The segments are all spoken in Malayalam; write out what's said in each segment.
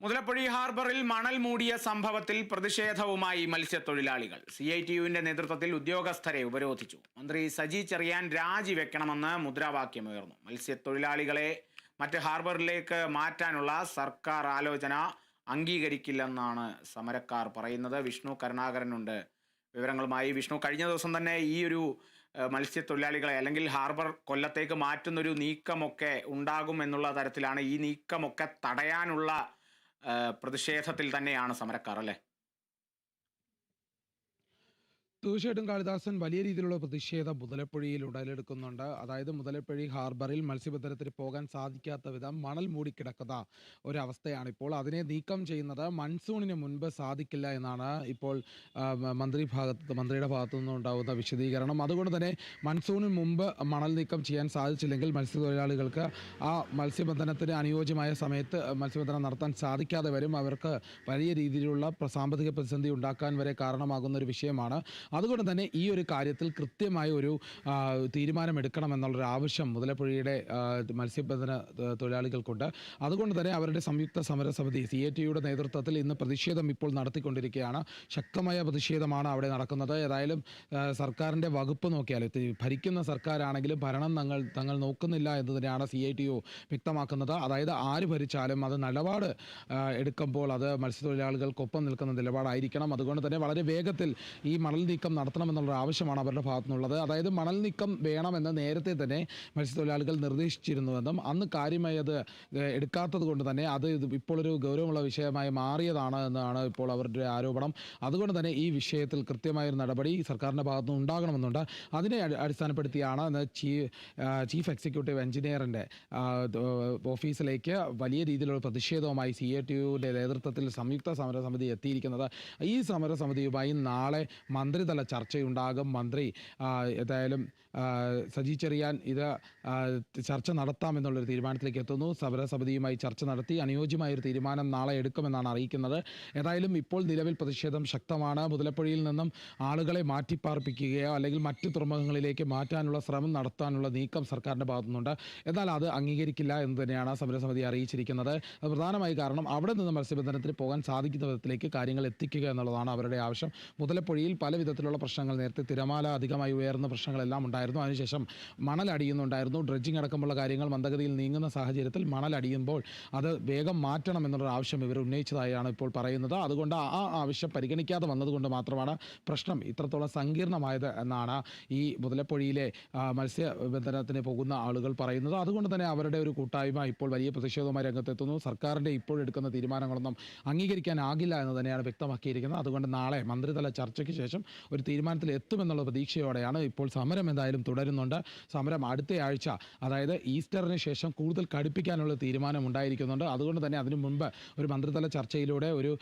മുതലപ്പുഴി ഹാർബറിൽ മണൽ മൂടിയ സംഭവത്തിൽ പ്രതിഷേധവുമായി മത്സ്യത്തൊഴിലാളികൾ. സി ഐ ടി യുവിന്റെ നേതൃത്വത്തിൽ ഉദ്യോഗസ്ഥരെ ഉപരോധിച്ചു. മന്ത്രി സജി ചെറിയാൻ രാജിവെക്കണമെന്ന് മുദ്രാവാക്യമുയർന്നു. മത്സ്യത്തൊഴിലാളികളെ മറ്റ് ഹാർബറിലേക്ക് മാറ്റാനുള്ള സർക്കാർ ആലോചന അംഗീകരിക്കില്ലെന്നാണ് സമരക്കാർ പറയുന്നത്. വിഷ്ണു കരുണാകരനുണ്ട്. വിവരങ്ങളുമായി വിഷ്ണു കഴിഞ്ഞ ദിവസം തന്നെ ഈ ഒരു മത്സ്യത്തൊഴിലാളികളെ അല്ലെങ്കിൽ ഹാർബർ കൊല്ലത്തേക്ക് മാറ്റുന്നൊരു നീക്കമൊക്കെ ഉണ്ടാകും എന്നുള്ള തരത്തിലാണ് ഈ നീക്കമൊക്കെ തടയാനുള്ള പ്രതിഷേധത്തിൽ തന്നെയാണ് സമരക്കാർ അല്ലേ? തീർച്ചയായിട്ടും കാളിദാസൻ വലിയ രീതിയിലുള്ള പ്രതിഷേധം മുതലപ്പുഴയിൽ ഉടലെടുക്കുന്നുണ്ട്. അതായത് മുതലപ്പുഴി ഹാർബറിൽ മത്സ്യബന്ധനത്തിന് പോകാൻ സാധിക്കാത്ത വിധം മണൽ മൂടിക്കിടക്കുന്ന ഒരവസ്ഥയാണ് ഇപ്പോൾ. അതിനെ നീക്കം ചെയ്യുന്നത് മൺസൂണിന് മുൻപ് സാധിക്കില്ല എന്നാണ് ഇപ്പോൾ മന്ത്രി ഭാഗത്ത് മന്ത്രിയുടെ ഭാഗത്തു നിന്നുണ്ടാകുന്ന വിശദീകരണം. അതുകൊണ്ട് തന്നെ മൺസൂണിന് മുമ്പ് മണൽ നീക്കം ചെയ്യാൻ സാധിച്ചില്ലെങ്കിൽ മത്സ്യത്തൊഴിലാളികൾക്ക് ആ മത്സ്യബന്ധനത്തിന് അനുയോജ്യമായ സമയത്ത് മത്സ്യബന്ധനം നടത്താൻ സാധിക്കാതെ വരും. അവർക്ക് വലിയ രീതിയിലുള്ള സാമ്പത്തിക പ്രതിസന്ധി ഉണ്ടാക്കാൻ വരെ കാരണമാകുന്ന ഒരു വിഷയമാണ്. അതുകൊണ്ട് തന്നെ ഈ ഒരു കാര്യത്തിൽ കൃത്യമായ ഒരു തീരുമാനമെടുക്കണം തീരുമാനമെടുക്കണമെന്നുള്ളൊരു ആവശ്യം മുതലപ്പുഴയുടെ മത്സ്യബന്ധന തൊഴിലാളികൾക്കുണ്ട്. അതുകൊണ്ട് തന്നെ അവരുടെ സംയുക്ത സമരസമിതി സി എ ടിയുടെ നേതൃത്വത്തിൽ ഇന്ന് പ്രതിഷേധം ഇപ്പോൾ നടത്തിക്കൊണ്ടിരിക്കുകയാണ്. ശക്തമായ പ്രതിഷേധമാണ് അവിടെ നടക്കുന്നത്. ഏതായാലും സർക്കാരിന്റെ വകുപ്പ് നോക്കിയാൽ ഭരിക്കുന്ന സർക്കാരാണെങ്കിലും ഭരണം തങ്ങൾ തങ്ങൾ നോക്കുന്നില്ല എന്ന് തന്നെയാണ് സി ഐ ടി ഒ വ്യക്തമാക്കുന്നത്. അതായത് ആര് ഭരിച്ചാലും അത് നിലപാട് എടുക്കുമ്പോൾ അത് മത്സ്യത്തൊഴിലാളികൾക്കൊപ്പം നിൽക്കുന്ന നിലപാടായിരിക്കണം. അതുകൊണ്ട് തന്നെ വളരെ വേഗത്തിൽ ഈ മണൽ നീക്കം നടത്തണമെന്നുള്ള ആവശ്യമാണ് അവരുടെ ഭാഗത്തുനിന്നുള്ളത്. അതായത് മണൽ നീക്കം വേണമെന്ന് നേരത്തെ തന്നെ മത്സ്യത്തൊഴിലാളികൾ നിർദ്ദേശിച്ചിരുന്നുവെന്നും അന്ന് കാര്യമായി അത് എടുക്കാത്തത് കൊണ്ട് തന്നെ അത് ഇപ്പോൾ ഒരു ഗൗരവമുള്ള വിഷയമായി മാറിയതാണ് എന്നാണ് ഇപ്പോൾ അവരുടെ ആരോപണം. അതുകൊണ്ട് തന്നെ ഈ വിഷയത്തിൽ കൃത്യമായൊരു നടപടി സർക്കാരിന്റെ ഭാഗത്തുനിന്ന് ഉണ്ടാകണമെന്നുണ്ട്. അതിനെ അടിസ്ഥാനപ്പെടുത്തിയാണ് ചീഫ് എക്സിക്യൂട്ടീവ് എഞ്ചിനീയറിന്റെ ഓഫീസിലേക്ക് വലിയ രീതിയിലുള്ള പ്രതിഷേധവുമായി സി എ ടി യുവിന്റെ നേതൃത്വത്തിൽ സംയുക്ത സമരസമിതി എത്തിയിരിക്കുന്നത്. ഈ സമരസമിതിയുമായി നാളെ മന്ത്രിതല ചർച്ചയുണ്ടാകും. മന്ത്രി ഏതായാലും സജി ചെറിയാൻ ഇത് ചർച്ച നടത്താമെന്നുള്ളൊരു തീരുമാനത്തിലേക്ക് എത്തുന്നു. സമരസമിതിയുമായി ചർച്ച നടത്തി അനുയോജ്യമായ ഒരു തീരുമാനം നാളെ എടുക്കുമെന്നാണ് അറിയിക്കുന്നത്. ഏതായാലും ഇപ്പോൾ നിലവിൽ പ്രതിഷേധം ശക്തമാണ്. മുതലപ്പുഴയിൽ നിന്നും ആളുകളെ മാറ്റിപ്പാർപ്പിക്കുകയോ അല്ലെങ്കിൽ മറ്റു തുറമുഖങ്ങളിലേക്ക് മാറ്റാനുള്ള ശ്രമം നടത്താനുള്ള നീക്കം സർക്കാരിന്റെ ഭാഗത്തുനിന്നുണ്ട്. എന്നാൽ അത് അംഗീകരിക്കില്ല എന്ന് തന്നെയാണ് സമരസമിതി അറിയിച്ചിരിക്കുന്നത്. അത് പ്രധാനമായി കാരണം അവിടെ നിന്ന് മത്സ്യബന്ധനത്തിന് പോകാൻ സാധിക്കുന്ന വിധത്തിലേക്ക് കാര്യങ്ങൾ എത്തിക്കുക എന്നുള്ളതാണ് അവരുടെ ആവശ്യം. മുതലപ്പുഴയിൽ പല വിധത്തിലുള്ള പ്രശ്നങ്ങൾ നേരത്തെ തിരമാല അധികമായി ഉയർന്ന പ്രശ്നങ്ങളെല്ലാം ഉണ്ടായിരുന്നു. അതിനുശേഷം മണലടിയുന്നുണ്ടായിരുന്നു ഡ്രഡ്ജിങ് അടക്കമുള്ള കാര്യങ്ങൾ മന്ദഗതിയിൽ നീങ്ങുന്ന സാഹചര്യത്തിൽ മണലടിയുമ്പോൾ അത് വേഗം മാറ്റണം എന്നുള്ള ആവശ്യം ഇവർ ഉന്നയിച്ചതായാണ് ഇപ്പോൾ പറയുന്നത്. അതുകൊണ്ട് ആ ആവശ്യം പരിഗണിക്കാതെ വന്നതുകൊണ്ട് മാത്രമാണ് പ്രശ്നം ഇത്രത്തോളം സങ്കീർണമായത് എന്നാണ് ഈ മുതലപ്പൊഴിയിലെ മത്സ്യബന്ധനത്തിന് പോകുന്ന ആളുകൾ പറയുന്നത്. അതുകൊണ്ട് തന്നെ അവരുടെ ഒരു കൂട്ടായ്മ ഇപ്പോൾ വലിയ പ്രതിഷേധവുമായി രംഗത്തെത്തുന്നു. സർക്കാരിന്റെ ഇപ്പോൾ എടുക്കുന്ന തീരുമാനങ്ങളൊന്നും അംഗീകരിക്കാനാകില്ല എന്ന് തന്നെയാണ് വ്യക്തമാക്കിയിരിക്കുന്നത്. അതുകൊണ്ട് നാളെ മന്ത്രിതല ചർച്ചയ്ക്ക് ശേഷം ഒരു തീരുമാനത്തിൽ എത്തുമെന്നുള്ള പ്രതീക്ഷയോടെയാണ് ഇപ്പോൾ സമരം എന്തായാലും തുടരുന്നുണ്ട്. സമരം അടുത്ത ആഴ്ച അതായത് ഈസ്റ്ററിന് ശേഷം കൂടുതൽ കടുപ്പിക്കാനുള്ള തീരുമാനം ഉണ്ടായിരിക്കുന്നുണ്ട്. അതുകൊണ്ട് തന്നെ അതിനു മുൻപ് ഒരു മന്ത്രിതല ചർച്ചയിലൂടെ ഒരു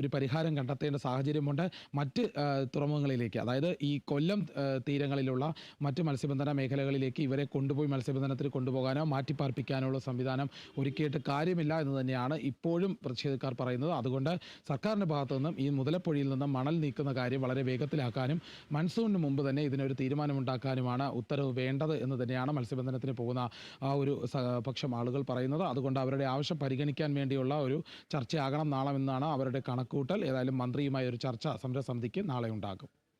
ഒരു പരിഹാരം കണ്ടെത്തേണ്ട സാഹചര്യമുണ്ട്. മറ്റ് തുറമുഖങ്ങളിലേക്ക് അതായത് ഈ കൊല്ലം തീരങ്ങളിലുള്ള മറ്റ് മത്സ്യബന്ധന മേഖലകളിലേക്ക് ഇവരെ കൊണ്ടുപോയി മത്സ്യബന്ധനത്തിന് കൊണ്ടുപോകാനോ മാറ്റിപ്പാർപ്പിക്കാനുള്ള സംവിധാനം ഒരുക്കിയിട്ട് കാര്യമില്ല എന്ന് തന്നെയാണ് ഇപ്പോഴും പ്രതിഷേധക്കാർ പറയുന്നത്. അതുകൊണ്ട് സർക്കാരിന്റെ ഭാഗത്തു നിന്നും ഈ മുതലപ്പൊഴിയിൽ നിന്നും മണൽ നീക്കുന്ന കാര്യം വളരെ വേഗത്തിലാക്കാനും മൺസൂണിന് മുമ്പ് തന്നെ ഇതിനൊരു തീരുമാനമുണ്ടാക്കാനുമാണ് ഉത്തരവ് വേണ്ടത് എന്ന് തന്നെയാണ് മത്സ്യബന്ധനത്തിന് പോകുന്ന ആ ഒരു പക്ഷം ആളുകൾ പറയുന്നത്. അതുകൊണ്ട് അവരുടെ ആവശ്യം പരിഗണിക്കാൻ വേണ്ടിയുള്ള ഒരു ചർച്ചയാകണം നാളെ എന്നാണ് അവരുടെ കണക്കൂട്ടൽ ഏതായാലും മന്ത്രിയുമായി ഒരു ചർച്ച സമരസമിതിക്ക് നാളെ ഉണ്ടാകും.